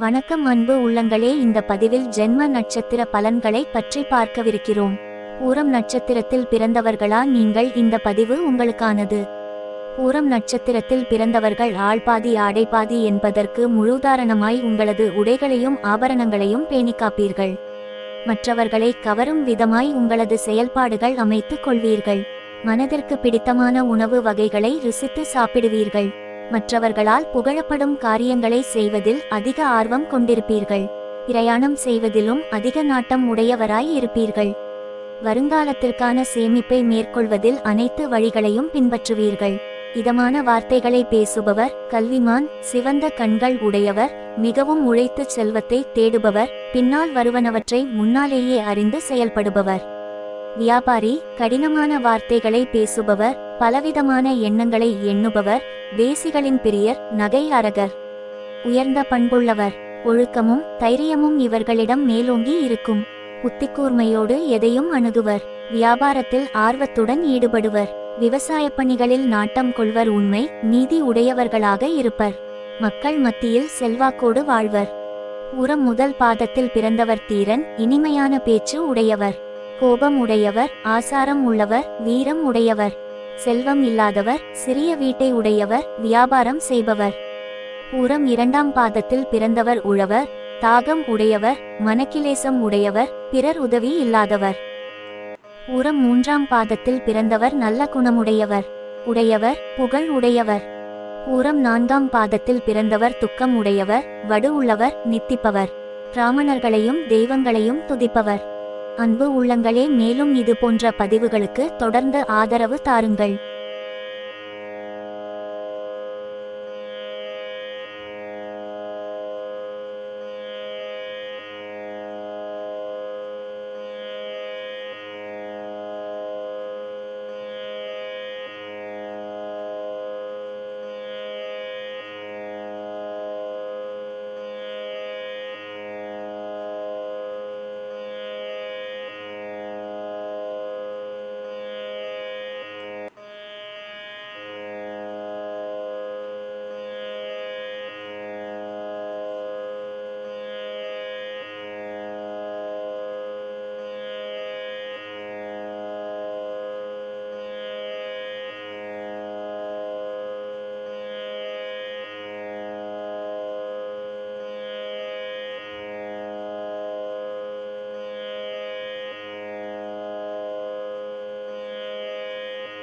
வணக்கம் அன்பு உள்ளங்களே இந்த பதிவில் ஜென்ம நட்சத்திர பலன்களை பற்றி பார்க்கவிருக்கிறோம். பூரம் நட்சத்திரத்தில் பிறந்தவர்களா? நீங்கள் இந்த பதிவு உங்களுக்கானது. பூரம் நட்சத்திரத்தில் பிறந்தவர்கள் ஆள்பாதி ஆடைபாதி என்பதற்கு முழுதாரணமாய் உங்களது உடைகளையும் ஆபரணங்களையும் பேணி காப்பீர்கள். மற்றவர்களை கவரும் விதமாய் உங்களது செயல்பாடுகள் அமைத்துக் கொள்வீர்கள். மனதிற்கு பிடித்தமான உணவு வகைகளை ருசித்து சாப்பிடுவீர்கள். மற்றவர்களால் புகழப்படும் காரியங்களை செய்வதில் அதிக ஆர்வம் கொண்டிருப்பீர்கள். பிரயாணம் செய்வதிலும் அதிக நாட்டம் உடையவராய் இருப்பீர்கள். வருங்காலத்திற்கான சேமிப்பை மேற்கொள்வதில் அனைத்து வழிகளையும் பின்பற்றுவீர்கள். இதமான வார்த்தைகளை பேசுபவர் கல்விமான் சிவந்த கண்கள் உடையவர் மிகவும் உழைத்து செல்வத்தை தேடுபவர் பின்னால் வருவனவற்றை முன்னாலேயே அறிந்து செயல்படுபவர். வியாபாரி கடினமான வார்த்தைகளை பேசுபவர் பலவிதமான எண்ணங்களை எண்ணுபவர் வேசிகளின் பிரியர் நகை அரகர். உயர்ந்த பண்புள்ளவர். ஒழுக்கமும் தைரியமும் இவர்களிடம் மேலோங்கி இருக்கும். புத்திக்கூர்மையோடு எதையும் அணுகுவர். வியாபாரத்தில் ஆர்வத்துடன் ஈடுபடுவர். விவசாயப் பணிகளில் நாட்டம் கொள்வர். உண்மை நீதி உடையவர்களாக இருப்பர். மக்கள் மத்தியில் செல்வாக்கோடு வாழ்வர். உரம் முதல் பாதத்தில் பிறந்தவர் தீரன் இனிமையான பேச்சு உடையவர். கோபம் உடையவர் ஆசாரம் உள்ளவர் வீரம் உடையவர். செல்வம் இல்லாதவர் சிறிய வீட்டை உடையவர் வியாபாரம் செய்பவர். பூரம் இரண்டாம் பாதத்தில் பிறந்தவர் உழவர் தாகம் உடையவர் மனக்கிலேசம் உடையவர் பிறர் உதவி இல்லாதவர். பூரம் மூன்றாம் பாதத்தில் பிறந்தவர் நல்ல குணமுடையவர் உடையவர் புகழ் உடையவர். பூரம் நான்காம் பாதத்தில் பிறந்தவர் துக்கம் உடையவர் வடு உள்ளவர் நித்திப்பவர். பிராமணர்களையும் தெய்வங்களையும் துதிப்பவர். அன்பு உள்ளங்களே மேலும் இது போன்ற பதிவுகளுக்கு தொடர்ந்து ஆதரவு தாருங்கள்.